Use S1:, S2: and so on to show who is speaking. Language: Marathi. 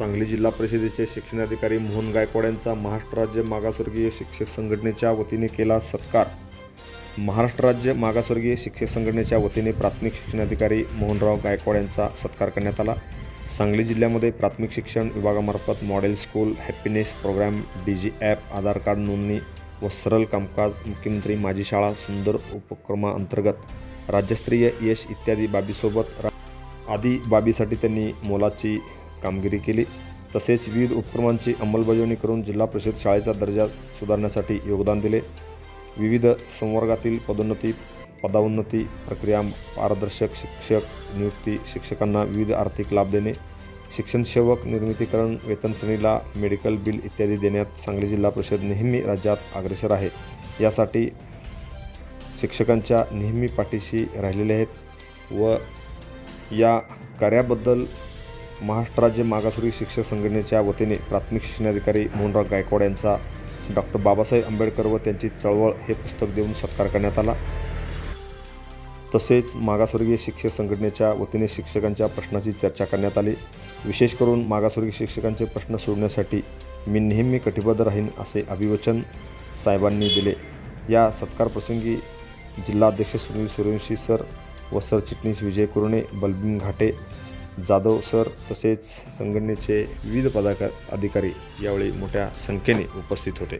S1: सांगली जिल्हा परिषदेचे शिक्षणाधिकारी मोहन गायकवाड यांचा महाराष्ट्र राज्य मागासवर्गीय शिक्षक संघटनेच्या वतीने केला सत्कार. महाराष्ट्र राज्य मागासवर्गीय शिक्षक संघटनेच्या वतीने प्राथमिक शिक्षणाधिकारी मोहनराव गायकवाड यांचा सत्कार करण्यात आला. सांगली जिल्ह्यामध्ये प्राथमिक शिक्षण विभागामार्फत model school happiness programme D G app Aadhaar card नोंदणी व सरल कामकाज मुख्यमंत्री माझी शाळा सुंदर उपक्रमाअंतर्गत राज्यस्तरीय यश इत्यादी बाबीसोबत रा आदी बाबीसाठी त्यांनी मोलाची कामगिरी केली. तसेच विविध उपक्रमांची अंमलबजावणी करून जिल्हा परिषद शाळेचा दर्जा सुधारण्यासाठी योगदान दिले. विविध संवर्गातील पदोन्नती पदाउन्नती प्रक्रिया पारदर्शक शिक्षक नियुक्ती शिक्षकांना विविध आर्थिक लाभ देणे शिक्षणसेवक निर्मितीकरण वेतन श्रेणीला मेडिकल बिल इत्यादी देण्यात सांगली जिल्हा परिषद नेहमी राज्यात अग्रेसर आहे. यासाठी शिक्षकांच्या नेहमी पाठीशी राहिलेले आहेत व या कार्याबद्दल महाराष्ट्र राज्य मागासवर्गीय शिक्षक संघटनेच्या वतीने प्राथमिक शिक्षणाधिकारी मोहनराव गायकवाड यांचा डॉक्टर बाबासाहेब आंबेडकर व त्यांची चळवळ हे पुस्तक देऊन सत्कार करण्यात आला. तसेच मागासवर्गीय शिक्षक संघटनेच्या वतीने शिक्षकांच्या प्रश्नाची चर्चा करण्यात आली. विशेष करून मागासवर्गीय शिक्षकांचे प्रश्न सोडण्यासाठी मी नेहमी कटिबद्ध राहीन असे अभिवचन साहेबांनी दिले. या सत्कारप्रसंगी जिल्हाध्यक्ष सुनील सूर्यवंशी सर व सरचिटणीस विजय कुरणे बलबीन घाटे जाधव सर तसेच संघटनेचे विविध पदाकार अधिकारी यावेळी मोठ्या संख्येने उपस्थित होते.